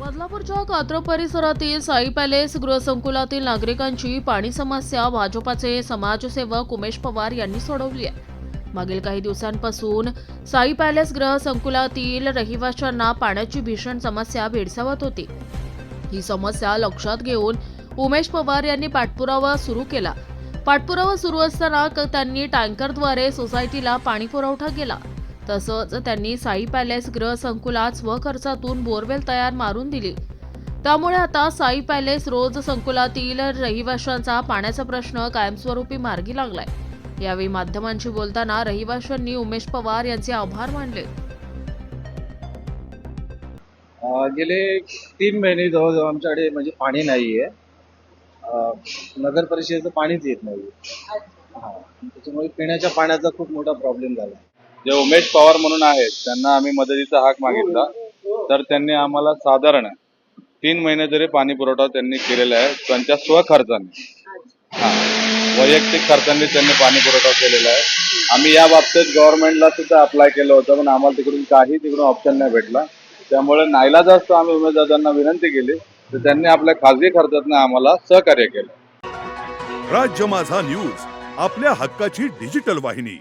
बदलापूरच्या कात्र परिसरातील साई पॅलेस गृहसंकुलातील नागरिकांची पाणी समस्या भाजपाचे समाजसेवक उमेश पवार यांनी सोडवली आहे. मागील काही दिवसांपासून साई पॅलेस गृहसंकुलातील रहिवाशांना पाण्याची भीषण समस्या भेडसावत होती. ही समस्या लक्षात घेऊन उमेश पवार यांनी पाठपुरावा सुरू केला. पाठपुरावा सुरू असताना क- त्यांनी टँकरद्वारे सोसायटीला पाणी पुरवठा केला. तसंच त्यांनी साई पॅलेस गृहसंकुलात स्वखर्चातून बोरवेल तयार मारून दिली. त्यामुळे आता साई पॅलेस रोज संकुलातील रहिवाशांचा पाण्याचा प्रश्न कायमस्वरूपी मार्गी लागलाय. यावेळी माध्यमांशी बोलताना रहिवाशांनी उमेश पवार यांचे आभार मानले. गेले तीन महिने जवळजवळ आमच्याकडे म्हणजे पाणी नाही आहे नगर परिषदेचं पाणीच येत नाही हा त्याच्यामुळे पिण्याच्या पाण्याचा खूप मोठा प्रॉब्लेम झाला. जे उमेश पवार म्हणून आहेत त्यांना आम्ही मदतीचा हाक मागितला. तर त्यांनी आम्हाला साधारण तीन महिने तरी पाणी पुरवठा त्यांनी केलेला आहे त्यांच्या स्वखर्चाने हा. वैयक्तिक खर्चाने त्यांनी पाणी पुरवठा केलेला आहे. आम्ही या बाबतीत गव्हर्नमेंटला सुद्धा अप्लाय केलं होतं पण आम्हाला तिकडून काही तिकडून ऑप्शन नाही भेटला. त्यामुळे नाईलाजास्त आम्ही उमेदवारांना विनंती केली तर त्यांनी आपल्या खाजगी खर्चातनं आम्हाला सहकार्य केलं. राज्य माझा न्यूज आपल्या हक्काची डिजिटल वाहिनी.